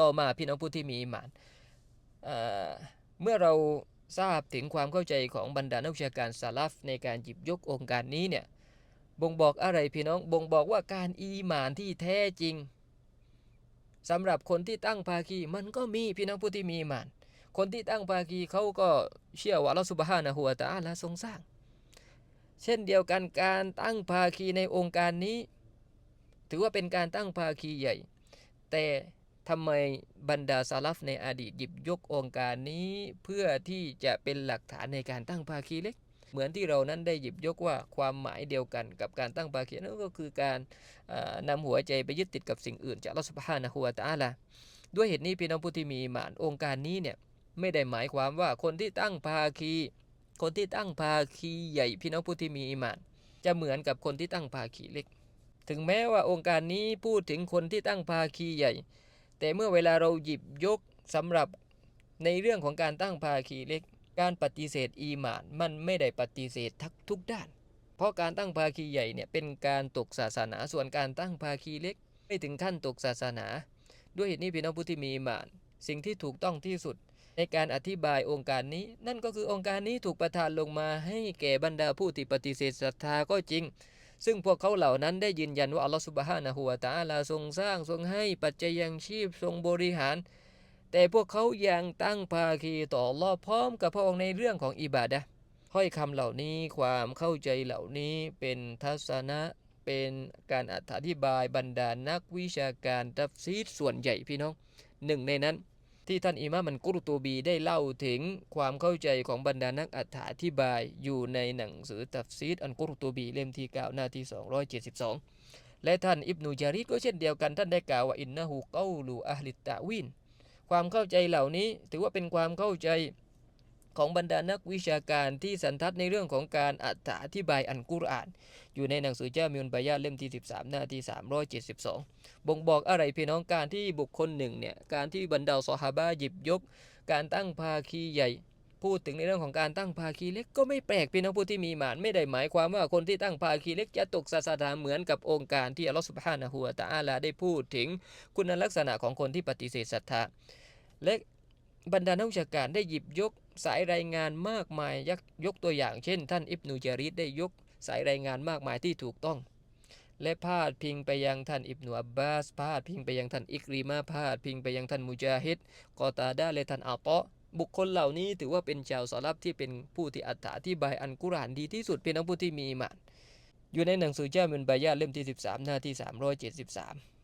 ต่อมาพี่น้องผู้ที่มีอิหมานเเมื่อเราทราบถึงความเข้าใจของบรรดานักวิชาการซาลัฟในการหยิบยกองค์การนี้เนี่ยบ่งบอกอะไรพี่น้องบ่งบอกว่าการอีหมานที่แท้จริงสำหรับคนที่ตั้งภาคีมันก็มีพี่น้องผู้ที่มีอิหมาน คนที่ตั้งภาคีเขาก็เชื่อว่าอัลลอฮฺซุบฮานะฮูวตะอาลาทรงสร้าง เช่นเดียวกันการตั้งภาคีในองค์การนี้ ถือว่าเป็นการตั้งภาคีใหญ่ แต่ ทำไมบรรดาซาลัฟในอดีตหยิบยกองค์การนี้ เพื่อที่จะเป็นหลักฐานในการตั้งภาคีเล็ก เหมือนที่เรานั้นได้หยิบยกว่าความหมายเดียวกันกับการตั้งภาคีนั่นก็คือการเอ่อนำหัวใจไปยึดติดกับสิ่งอื่น จากอัลลอฮฺซุบานะฮูวตาลาด้วยเหตุนี้พี่น้องผู้ที่มีอิหมานองค์การนี้เนี่ยไม่ได้หมายความว่าคนที่ตั้งภาคี คนที่ตั้งภาคีใหญ่พี่น้องผู้ที่มีอิหมาน จะเหมือนกับคนที่ตั้งภาคีเล็ก ถึงแม้ว่าองค์การนี้พูดถึงคนที่ตั้งภาคีใหญ่ แต่เมื่อเวลาเราหยิบยกสำหรับในเรื่องของการตั้งภาคีเล็ก การปฏิเสธอีหมานมันไม่ได้ปฏิเสธทักทุกด้าน เพราะการตั้งภาคีใหญ่เนี่ยเป็นการตกศาสนาส่วนการตั้งภาคีเล็ก ไม่ถึงขั้นตกศาสนา ด้วยเหตุนี้พี่น้องผู้ที่มีอิหมาน สิ่งที่ถูกต้องที่สุด ในการอธิบายองค์การนี้ นั่นก็คือองค์การนี้ถูกประทานลงมาให้แก่บรรดาผู้ที่ปฏิเสธศรัทธาก็จริง ซึ่งพวกเขาเหล่านั้นได้ยืนยันว่าอัลลอฮฺสุบฮานะฮูวะตาลาทรงสร้างทรงให้ปัจจัยยังชีพทรงบริหาร แต่พวกเขายังตั้งภาคีต่ออัลอฮ์พร้อมกับพระองค์ในเรื่องของอิบาดะห์ถ้อยคำเหล่านี้ความเข้าใจเหล่านี้เป็นทัศนะเป็นการอธิบายบรรดานักวิชาการตัฟซีดส่วนใหญ่พี่น้องหนึ่งในนั้น ที่ท่านอิมามมันกุรตูบีได้เล่าถึงความเข้าใจของบรรดานักอธิบายอยู่ในหนังสือตัฟซีดอันกุรตูบีเล่มที่ 9 หน้าที่ 272 และท่านอิบนูจาริดก็เช่นเดียวกันท่านได้กล่าวว่าอินนะฮูเกาลูอะฮลิตตะวินความเข้าใจเหล่านี้ถือว่าเป็นความเข้าใจ ของบรรดานักวิชาการที่สันทัดในเรื่องของการอธิบายอันกุรอาน อยู่ในหนังสือเจ้ามิอุนบายาเล่มที่ 13 หน้าที่ 372 บ่งบอกอะไรพี่น้องการที่บุคคลหนึ่งเนี่ยการที่บรรดาซอฮาบะหยิบยก การตั้งภาคีใหญ่พูดถึงในเรื่องของการตั้งภาคีเล็กก็ไม่แปลกพี่น้องผู้ที่มีหมานไม่ได้หมายความว่าคนที่ตั้งภาคีเล็กจะตกศาสนาเหมือนกับองค์การที่อัลลอฮฺสุบฮานะฮูวะตะอาลาได้พูดถึงคุณลักษณะของคนที่ปฏิเสธศรัทธาและ บรรดานักวิชาการได้หยิบยกสายรายงานมากมายยกยกตัวอย่างเช่น ท่านอิบนูจาริดได้ยกสายรายงานมากมายที่ถูกต้อง และพาดพิงไปยังท่านอิบนูอับบาสพาดพิงไปยังท่านอิกรีมาพาดพิงไปยังท่านมุจาฮิดกอตาดาและท่านอัลตอบุคคลเหล่านี้ถือว่าเป็นชาวสลับที่เป็นผู้ที่อัตถธิบายอันกุรอานดีที่สุดเป็นผู้ที่มีอิหมานอยู่ในหนังสือเจ้ามินบายาเล่มที่ 13 หน้าที่ 373